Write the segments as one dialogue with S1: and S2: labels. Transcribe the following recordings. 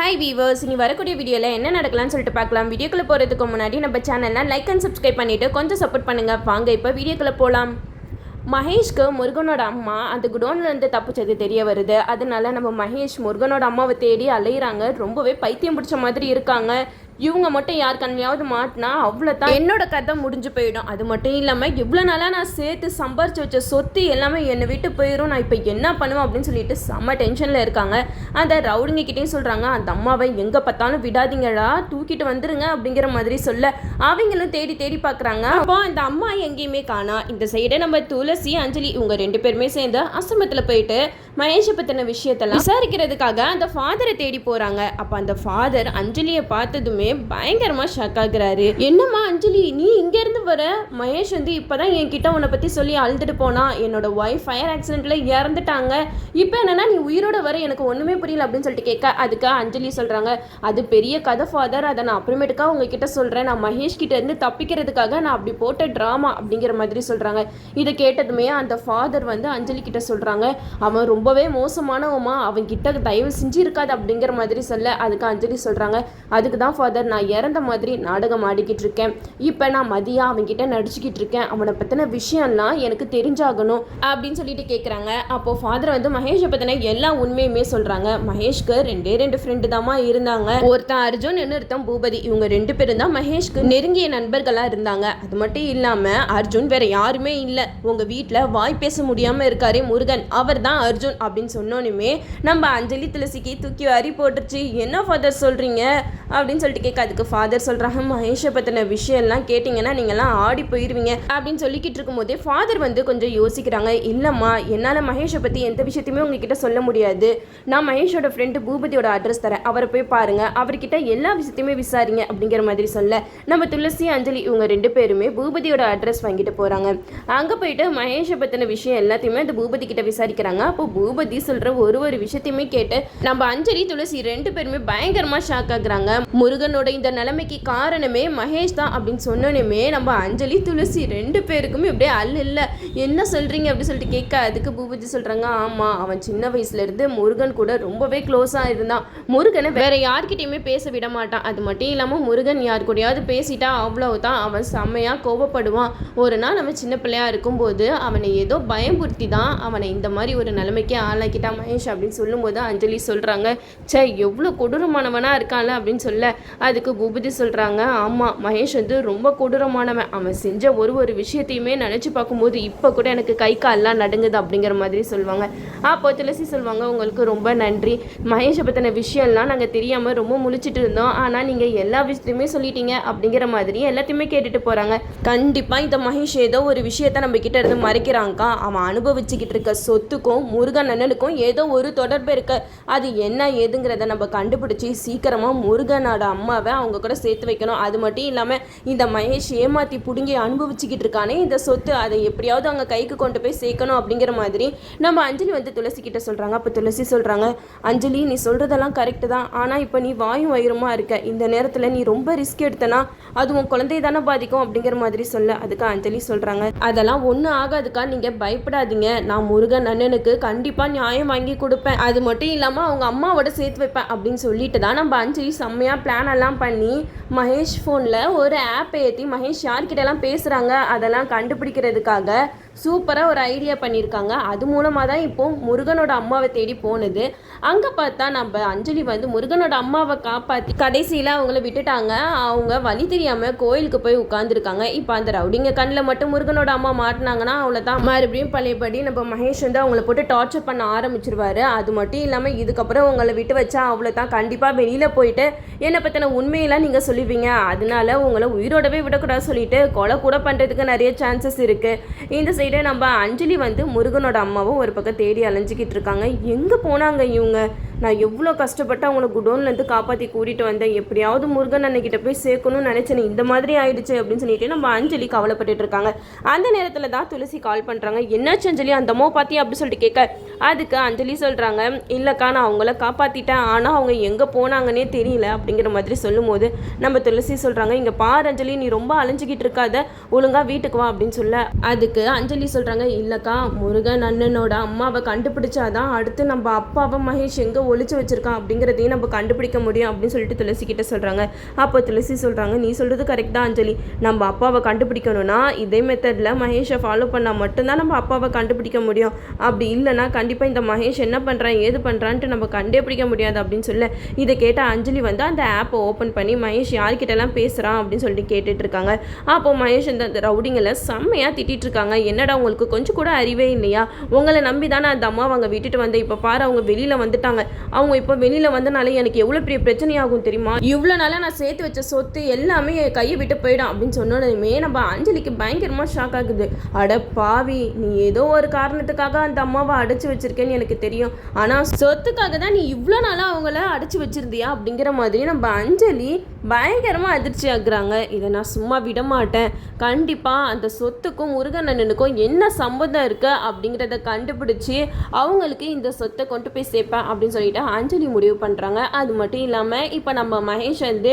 S1: Hi viewers இனி வரக்கூடிய வீடியோவில் என்ன நடக்கலாம்னு சொல்லிட்டு பார்க்கலாம். வீடியோக்குள்ளே போகிறதுக்கு முன்னாடி நம்ம சேனல்லாம் லைக் அண்ட் சப்ஸ்கிரைப் பண்ணிவிட்டு கொஞ்சம் சப்போர்ட் பண்ணுங்கள் வாங்க இப்போ வீடியோக்குள்ளே போகலாம் மகேஷ்க்கு முருகனோட அம்மா அந்த குடோன்லேருந்து தப்பிச்சது தெரிய வருது. அதனால நம்ம மகேஷ் முருகனோட அம்மாவை தேடி அலையிறாங்க. ரொம்பவே பைத்தியம் பிடிச்ச மாதிரி இருக்காங்க. இவங்க மட்டும் யார் கண்மையாவது மாட்டினா அவ்வளோதான் என்னோட கதை முடிஞ்சு போயிடும். அது மட்டும் இல்லாமல் இவ்வளோ நாளாக நான் சேர்த்து சம்பாரிச்சு வச்ச சொத்து எல்லாமே என்னை விட்டு போயிடும் நான் இப்போ என்ன பண்ணுவேன் அப்படின்னு சொல்லிட்டு செம்ம டென்ஷனில் இருக்காங்க. அந்த ரவுடிங்க கிட்டேயும் சொல்கிறாங்க அந்த அம்மாவை எங்கே பார்த்தாலும் விடாதீங்கடா தூக்கிட்டு வந்துருங்க அப்படிங்கிற மாதிரி சொல்ல. அவங்களும் தேடி தேடி பார்க்குறாங்க அப்போ அந்த அம்மா எங்கேயுமே காணா. இந்த சைடை நம்ம துளசி அஞ்சலி இவங்க ரெண்டு பேருமே சேர்ந்து ஆசிரமத்தில் போயிட்டு மகேஷை பற்றின விஷயத்தெல்லாம் விசாரிக்கிறதுக்காக அந்த ஃபாதரை தேடி போகிறாங்க அப்போ அந்த ஃபாதர் அஞ்சலியை பார்த்ததுமே பயங்கரமாக ஷாக் ஆகுறாரு. என்னம்மா அஞ்சலி நீ இங்கேருந்து வர? மகேஷ் வந்து இப்போ தான் என்கிட்ட உன்னை பற்றி சொல்லி அழுதுட்டு போனா என்னோட ஒய்ஃப் ஃபயர் ஆக்சிடென்ட்டில் இறந்துட்டாங்க. இப்போ என்னன்னா நீ உயிரோட வர எனக்கு ஒன்றுமே புரியல அப்படின்னு சொல்லிட்டு கேட்க அதுக்கு அஞ்சலி சொல்கிறாங்க அது பெரிய கதை ஃபாதர் அதை நான் அப்புறமேட்டுக்கா உங்ககிட்ட சொல்கிறேன் நான் மகேஷ் கிட்ட இருந்து தப்பிக்கிறதுக்காக நான் அப்படி போட்ட ட்ராமா அப்படிங்கிற மாதிரி சொல்கிறாங்க இதை கேட்டதுமே அந்த ஃபாதர் வந்து அஞ்சலி கிட்ட சொல்கிறாங்க அவன் ரொம்பவே மோசமானவமா அவன் கிட்ட தயவு செஞ்சு இருக்காது அப்படிங்கிற மாதிரி சொல்ல அதுக்கு அஞ்சலி சொல்கிறாங்க அதுக்கு தான் ஃபாதர் நான் இறந்த மாதிரி நாடகம் ஆடிக்கிட்டு இருக்கேன். இப்போ நான் மதியா அவன்கிட்ட நடிச்சுக்கிட்டு இருக்கேன். அவனை பற்றின விஷயம்லாம் எனக்கு தெரிஞ்சாகணும் அப்படின்னு சொல்லிட்டு கேட்குறாங்க அப்போது ஃபாதர் வந்து மகேஷை பற்றின எல்லா உண்மையுமே சொல்கிறாங்க மகேஷ்க்கு ரெண்டே ரெண்டு ஃப்ரெண்டு தாமா இருந்தாங்க. ஒருத்தன் அர்ஜுன் இன்னொருத்தன் பூபதி. இவங்க ரெண்டு பேரும் தான் மகேஷ்க்கு நெருங்கிய நண்பர்களாக இருந்தாங்க. அது மட்டும் இல்லாமல் அர்ஜுன் வேற யாருமே இல்லை. உங்கள் வீட்டில் வாய் பேச முடியாமல் இருக்காரே முருகன். அவர் தான் அர்ஜுன் அப்படின்னு சொன்னோன்னுமே நம்ம அஞ்சலி துளசிக்கு தூக்கி வாரி போட்டுருச்சு. என்ன ஃபாதர் சொல்கிறீங்க அப்படின்னு சொல்லிட்டு கேட்க அதுக்கு ஃபாதர் சொல்கிறாங்க மகேஷை பற்றின விஷயம்லாம் கேட்டிங்கன்னா நீங்கள்லாம் ஆடி போயிடுவீங்க அப்படின்னு சொல்லிக்கிட்டு இருக்கும்போதே ஃபாதர் வந்து கொஞ்சம் யோசிக்கிறாங்க. இல்லைம்மா என்னால் மகேஷை பற்றி எந்த விஷயத்தையுமே உங்ககிட்ட சொல்ல முடியாது. நான் மகேஷோட ஃப்ரெண்டு பூபதியோட அட்ரஸ் தரேன். அவரை போய் பாருங்க. அவர்கிட்ட எல்லா விஷயத்தையுமே விசாரிங்க அப்படிங்கிற மாதிரி சொல்ல. நம்ம துளசி அஞ்சலி இவங்க ரெண்டு பேருமே பூபதியோட அட்ரஸ் வாங்கிட்டு போகிறாங்க அங்கே போயிட்டு மகேஷை பற்றின விஷயம் எல்லாத்தையுமே அந்த பூபதி கிட்ட விசாரிக்கிறாங்க. அப்போ பூபதி சொல்கிற ஒரு ஒரு விஷயத்தையுமே கேட்டு நம்ம அஞ்சலி துளசி ரெண்டு பேருமே பயங்கரமாக ஷாக் ஆகுறாங்க. முருகனோட இந்த நிலைமைக்கு காரணமே மகேஷ் தான் அப்படின்னு சொன்னோன்னே நம்ம அஞ்சலி துளசி ரெண்டு பேருக்குமே அப்படியே அல்ல இல்லை. என்ன சொல்கிறீங்க அப்படின்னு சொல்லிட்டு கேட்க அதுக்கு பூபதி சொல்கிறாங்க ஆமாம் அவன் சின்ன வயசுலேருந்து முருகன் கூட ரொம்பவே க்ளோஸாக இருந்தான். முருகனை வேற யார்கிட்டையுமே பேச விட மாட்டான். அது மட்டும் இல்லாமல் முருகன் யார் கூடயாவது பேசிட்டா அவ்வளவுதான் அவன் செம்மையாக கோபப்படுவான் ஒரு நாள் அவன் சின்ன பிள்ளையாக இருக்கும்போது அவனை ஏதோ பயமுறுத்தி தான் அவனை இந்த மாதிரி ஒரு நிலைமைக்கு ஆளாக்கிட்டான் மகேஷ் அப்படின்னு சொல்லும்போது அஞ்சலி சொல்கிறாங்க ச்சே எவ்வளோ கொடூரமானவனாக இருக்கான்ல அப்படின்னு சொல்ல. அதுக்கு பூபதி சொல்கிறாங்க ஆமாம் மகேஷ் வந்து ரொம்ப கொடூரமானவன். அவன் செஞ்ச ஒரு ஒரு விஷயத்தையுமே நினச்சி பார்க்கும்போது இப்போ கூட எனக்கு கை கால்லாம் நடுங்குது அப்படிங்கிற மாதிரி சொல்லுவாங்க அப்போ துளசி சொல்லுவாங்க உங்களுக்கு ரொம்ப நன்றி. மகேஷை பற்றின விஷயம்லாம் நாங்கள் தெரியாமல் ரொம்ப முழிச்சிட்டு இருந்தோம். ஆனால் நீங்கள் எல்லா விஷயத்தையுமே சொல்லிட்டீங்க அப்படிங்கிற மாதிரி எல்லாத்தையுமே கேட்டுட்டு போகிறாங்க கண்டிப்பாக இந்த மகேஷ் ஏதோ ஒரு விஷயத்த நம்ம கிட்ட இருந்து மறைக்கிறாங்கக்கா அவன் அனுபவிச்சுக்கிட்டு இருக்க சொத்துக்கும் முருகன் அண்ணனுக்கும் ஏதோ ஒரு தொடர்பு இருக்கு. அது என்ன ஏதுங்கிறத நம்ம கண்டுபிடிச்சி சீக்கிரமாக முருகனோட அம்மாவை அவங்க கூட சேர்த்து வைக்கணும். அது மட்டும் இல்லாமல் இந்த மகேஷ் ஏமாற்றி பிடுங்கி அனுபவிச்சுக்கிட்டு இருக்கானே இந்த சொத்து அதை எப்படியாவது அவங்க கைக்கு கொண்டு போய் சேர்க்கணும் அப்படிங்கிற மாதிரி நம்ம அஞ்சலி வந்து துளசி கிட்ட சொல்கிறாங்க அப்போ துளசி சொல்கிறாங்க அஞ்சலி நீ சொல்கிறதெல்லாம் கரெக்டு தான். ஆனால் இப்போ நீ வாயும் வயிறுமா இருக்க. இந்த நேரத்தில் நீ ரொம்ப ரிஸ்க் எடுத்தனா அது உன் குழந்தைய தானே பாதிக்கும் அப்படிங்கிற மாதிரி சொல்ல அதுக்கு அஞ்சலி சொல்கிறாங்க அதெல்லாம் ஒன்றும் ஆகாதுக்கா. நீங்கள் பயப்படாதீங்க. நான் முருகன் அண்ணனுக்கு கண்டிப்பாக நியாயம் வாங்கி கொடுப்பேன். அது மட்டும் இல்லாமல் அவங்க அம்மாவோட சேர்த்து வைப்பேன் அப்படின்னு சொல்லிட்டு தான் நம்ம அஞ்சலி செம்மையாக பிளான் எல்லாம் பண்ணி மகேஷ் ஃபோனில் ஒரு ஆப் ஏற்றி மகேஷ் யார்கிட்டலாம் பேசுகிறாங்க அதெல்லாம் கண்டுபிடிக்கிறதுக்காக சூப்பராக ஒரு ஐடியா பண்ணியிருக்காங்க அது மூலமாக தான் இப்போ முருகனோட அம்மாவை தேடி போனது. அங்கே பார்த்தா நம்ம அஞ்சலி வந்து முருகனோட அம்மாவை காப்பாற்றி கடைசியில் அவங்கள விட்டுட்டாங்க. அவங்க வழி தெரியாமல் கோயிலுக்கு போய் உட்காந்துருக்காங்க இப்போ அந்த ரவுடிங்க கண்ணில் மட்டும் முருகனோட அம்மா மாட்டினாங்கன்னா அவ்வளோதான் மறுபடியும் பழையபடி நம்ம மகேஷ் வந்து அவங்கள போட்டு டார்ச்சர் பண்ண ஆரம்பிச்சிருவாரு. அது மட்டும் இல்லாமல் இதுக்கப்புறம் உங்களை விட்டு வச்சா அவ்வளோதான் கண்டிப்பாக வெளியில் போயிட்டு என்னை பற்றின உண்மையெல்லாம் நீங்கள் சொல்லுவீங்க. அதனால உங்களை உயிரோடவே விடக்கூடாது சொல்லிட்டு கொலை கூட பண்ணுறதுக்கு நிறைய சான்சஸ் இருக்குது இந்த சைடு நம்ம அஞ்சலி வந்து முருகனோட அம்மாவும் ஒரு பக்கம் தேடி அலைஞ்சிக்கிட்டு இருக்காங்க. எங்கே போனாங்க இவங்க? நான் எவ்வளோ கஷ்டப்பட்டு அவங்கள குடோன்லேருந்து காப்பாற்றி கூட்டிகிட்டு வந்தேன். எப்படியாவது முருகன் அன்னைக்கிட்ட போய் சேர்க்கணும்னு நினச்சேன் இந்த மாதிரி ஆயிடுச்சு அப்படின்னு சொல்லிட்டு நம்ம அஞ்சலி கவலைப்பட்டு இருக்காங்க. அந்த நேரத்தில் தான் துளசி கால் பண்ணுறாங்க என்னாச்சு அஞ்சலி? அந்த அம்மாவை பார்த்தியா அப்படின்னு சொல்லிட்டு கேட்க அதுக்கு அஞ்சலி சொல்கிறாங்க இல்லைக்கா நான் அவங்கள காப்பாற்றிட்டேன் ஆனால் அவங்க எங்கே போனாங்கன்னே தெரியல அப்படிங்கிற மாதிரி சொல்லும்போது நம்ம துளசி சொல்கிறாங்க இங்கே பார் அஞ்சலி நீ ரொம்ப அலைஞ்சிக்கிட்டு இருக்காத. ஒழுங்காக வீட்டுக்கு வா அப்படின்னு சொல்ல. அதுக்கு அஞ்சலி சொல்கிறாங்க இல்லைக்கா முருகன் அண்ணனோட அம்மாவை கண்டுபிடிச்சாதான் அடுத்து நம்ம அப்பாவை மகேஷ் எங்கே ஒழிச்சு வச்சுருக்கான் அப்படிங்கிறதையும் நம்ம கண்டுபிடிக்க முடியும் அப்படின்னு சொல்லிட்டு துளசி கிட்ட சொல்கிறாங்க அப்போ துளசி சொல்கிறாங்க நீ சொல்கிறது கரெக்ட் தான் அஞ்சலி. நம்ம அப்பாவை கண்டுபிடிக்கணும்னா இதே மெத்தடில் மகேஷை ஃபாலோ பண்ணால் மட்டும்தான் நம்ம அப்பாவை கண்டுபிடிக்க முடியும். அப்படி இல்லைன்னா கண்டிப்பாக இந்த மகேஷ் என்ன பண்ணுறான் ஏது பண்ணுறான்ட்டு நம்ம கண்டே பிடிக்க முடியாது அப்படின்னு சொல்ல இதை கேட்ட அஞ்சலி வந்து அந்த ஆப்பை ஓப்பன் பண்ணி மகேஷ் யார்கிட்டலாம் பேசுகிறான் அப்படின்னு சொல்லிட்டு கேட்டுட்டு இருக்காங்க. அப்போ மகேஷ் இந்த ரவுடிங்களை செம்மையாக திட்டிட்டு இருக்காங்க. என்னடா உங்களுக்கு கொஞ்சம் கூட அறிவே இல்லையா? உங்களை நம்பி தானே அந்த அம்மா அவங்க விட்டுட்டு வந்தேன். இப்போ பாரு அவங்க வெளியில் வந்துட்டாங்க. அவங்க இப்போ வெளியில் வந்தனாலே எனக்கு எவ்வளோ பெரிய பிரச்சனையாகும் தெரியுமா? இவ்வளோ நாளாக நான் சேர்த்து வச்ச சொத்து எல்லாமே கையை விட்டு போயிடும் அப்படின்னு சொன்னோடனே நம்ம அஞ்சலிக்கு பயங்கரமாக ஷாக் ஆகுது. அட பாவி நீ ஏதோ ஒரு காரணத்துக்காக அந்த அம்மாவை அடைச்சி வச்சிருக்கேன்னு எனக்கு தெரியும். ஆனால் சொத்துக்காக தான் நீ இவ்வளோ நாளாக அவங்கள அடைச்சி வச்சிருந்தியா அப்படிங்கிற மாதிரி நம்ம அஞ்சலி பயங்கரமாக அதிர்ச்சி ஆகுறாங்க. இதை நான் சும்மா விட மாட்டேன். கண்டிப்பாக அந்த சொத்துக்கும் முருகனண்ணனுக்கும் என்ன சம்பந்தம் இருக்கு அப்படிங்கிறத கண்டுபிடிச்சி அவங்களுக்கு இந்த சொத்தை கொண்டு போய் சேர்ப்பேன் அப்படின்னு சொல்லி சொல்லிட்டு அஞ்சலி முடிவு பண்ணுறாங்க அது மட்டும் இல்லாமல் இப்போ நம்ம மகேஷ் வந்து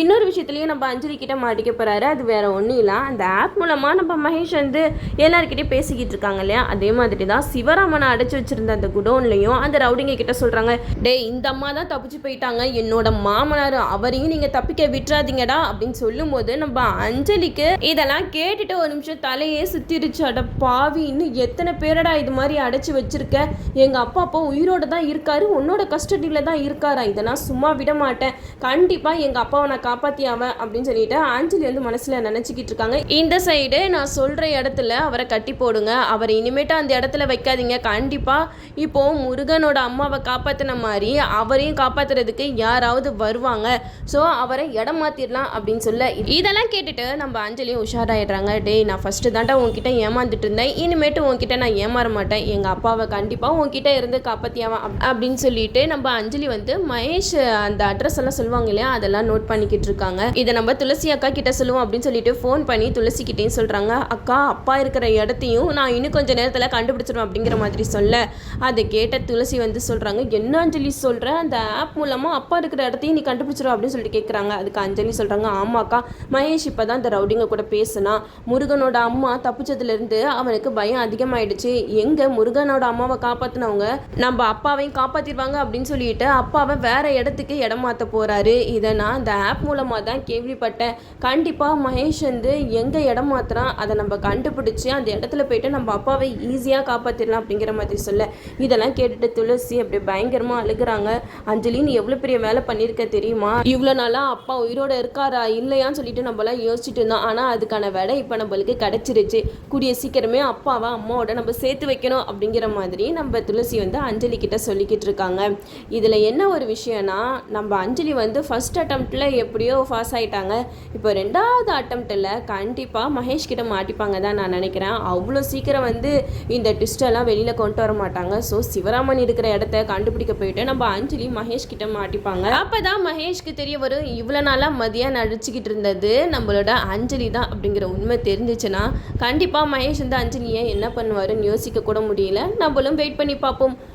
S1: இன்னொரு விஷயத்துலையும் நம்ம அஞ்சலி கிட்ட மாட்டிக்க போகிறாரு அது வேற ஒன்றும் இல்லை. அந்த ஆப் மூலமாக நம்ம மகேஷ் வந்து எல்லாருக்கிட்டே பேசிக்கிட்டு இருக்காங்க இல்லையா? அதே மாதிரி தான் சிவராமனை அடைச்சி வச்சிருந்த அந்த குடோன்லையும் அந்த ரவுடிங்க கிட்ட சொல்கிறாங்க டே இந்த அம்மா தான் தப்பிச்சு போயிட்டாங்க. என்னோட மாமனார் அவரையும் நீங்கள் தப்பிக்க விட்டுறாதீங்கடா. அப்படின்னு சொல்லும்போது நம்ம அஞ்சலிக்கு இதெல்லாம் கேட்டுட்டு ஒரு நிமிஷம் தலையே சுத்திருச்சு அட பாவி இன்னும் எத்தனை பேரடா இது மாதிரி அடைச்சி வச்சிருக்க? எங்கள் அப்பா அப்பா உயிரோட தான் இருக்காரு உன்னோட கஸ்டடியில் தான் இருக்காரா? இதை நான் சும்மா விட மாட்டேன் கண்டிப்பாக எங்கள் அப்பாவை நான் காப்பாற்றி அவன் அப்படின்னு சொல்லிட்டு ஆஞ்சலி வந்து மனசில் நினச்சிக்கிட்டு இருக்காங்க. இந்த சைடு நான் சொல்கிற இடத்துல அவரை கட்டி போடுங்க. அவரை இனிமேட்டு அந்த இடத்துல வைக்காதீங்க. கண்டிப்பாக இப்போ முருகனோட அம்மாவை காப்பாற்றின மாதிரி அவரையும் காப்பாற்றுறதுக்கு யாராவது வருவாங்க. ஸோ அவரை இடம் மாற்றிடலாம் அப்படின்னு சொல்ல இதெல்லாம் கேட்டுட்டு நம்ம அஞ்சலியும் உஷாராயிடுறாங்க. டேய் நான் ஃபஸ்ட்டு தாண்டா உங்ககிட்ட ஏமாந்துட்டு இருந்தேன். இனிமேட்டு உங்ககிட்ட நான் ஏமாற மாட்டேன். எங்கள் அப்பாவை கண்டிப்பாக உங்ககிட்ட இருந்து காப்பாற்றியாவான் அப்படின்னு சொல்லி சொல்லிட்டு நம்ம அஞ்சலி வந்து மகேஷ் அந்த அட்ரஸ் எல்லாம் சொல்லுவாங்க இல்லையா அதெல்லாம் நோட் பண்ணிக்கிட்டு இருக்காங்க. இதை நம்ம துளசி அக்கா கிட்ட சொல்லுவோம் அப்படின்னு சொல்லிட்டு ஃபோன் பண்ணி துளசி கிட்டேயும் சொல்கிறாங்க அக்கா அப்பா இருக்கிற இடத்தையும் நான் இன்னும் கொஞ்சம் நேரத்தில் கண்டுபிடிச்சிருவேன் அப்படிங்கிற மாதிரி சொல்ல. அதை கேட்ட துளசி வந்து சொல்கிறாங்க என்ன அஞ்சலி சொல்கிற அந்த ஆப் மூலமாக அப்பா இருக்கிற இடத்தையும் நீ கண்டுபிடிச்சிரும் அப்படின்னு சொல்லிட்டு கேட்குறாங்க அதுக்கு அஞ்சலி சொல்கிறாங்க ஆமாக்கா மகேஷ் இப்போ தான் இந்த ரவுடிங்க கூட பேசுனா. முருகனோட அம்மா தப்பிச்சதுலேருந்து அவனுக்கு பயம் அதிகமாயிடுச்சு. எங்கே முருகனோட அம்மாவை காப்பாற்றினவங்க நம்ம அப்பாவையும் காப்பாற்றிடுவாங்க அப்படின்னு சொல்லிட்டு அப்பாவை வேற இடத்துக்கு இடம் மாற்ற போகிறாரு இதை நான் இந்த ஆப் மூலமாக தான் கேள்விப்பட்டேன். கண்டிப்பாக மகேஷ் வந்து எங்கே இடம் மாற்றுறான் அதை நம்ம கண்டுபிடிச்சி அந்த இடத்துல போயிட்டு நம்ம அப்பாவை ஈஸியாக காப்பாற்றிடலாம் அப்படிங்கிற மாதிரி சொல்ல. இதெல்லாம் கேட்டுட்டு துளசி அப்படி பயங்கரமாக அழுகுறாங்க. அஞ்சலி நீ எவ்வளோ பெரிய வேலை பண்ணியிருக்க தெரியுமா? இவ்வளோ நாளாக அப்பா உயிரோட இருக்காரா இல்லையான்னு சொல்லிட்டு நம்மளாம் யோசிச்சுட்டு இருந்தோம். ஆனால் அதுக்கான வேலை இப்போ நம்மளுக்கு கிடச்சிருச்சு. கூடிய சீக்கிரமே அப்பாவை அம்மாவோட நம்ம சேர்த்து வைக்கணும் அப்படிங்கிற மாதிரி நம்ம துளசி வந்து அஞ்சலி கிட்ட சொல்லிக்கிட்டு இருக்காங்க. இதில் என்ன ஒரு விஷயம்னா நம்ம அஞ்சலி வந்து ஃபர்ஸ்ட் அட்டம்ப்டில் எப்படியோ பாஸ் ஆகிட்டாங்க இப்போ ரெண்டாவது அட்டம்ப்டில் கண்டிப்பாக மகேஷ் கிட்ட மாட்டிப்பாங்க தான் நான் நினைக்கிறேன். அவ்வளோ சீக்கிரம் வந்து இந்த ட்விஸ்டெல்லாம் வெளியில் கொண்டு வர மாட்டாங்க. ஸோ சிவராமன் இருக்கிற இடத்த கண்டுபிடிக்க போயிட்டு நம்ம அஞ்சலி மகேஷ் கிட்ட மாட்டிப்பாங்க. அப்போ தான் மகேஷ்க்கு தெரிய வரும் இவ்வளோ நாளாக மதியம் நடிச்சுக்கிட்டு இருந்தது நம்மளோட அஞ்சலி தான் அப்படிங்கிற உண்மை தெரிஞ்சிச்சுன்னா கண்டிப்பாக மகேஷ் வந்து அஞ்சலியை என்ன பண்ணுவாருன்னு யோசிக்க கூட முடியல. நம்மளும் வெயிட் பண்ணி பார்ப்போம்.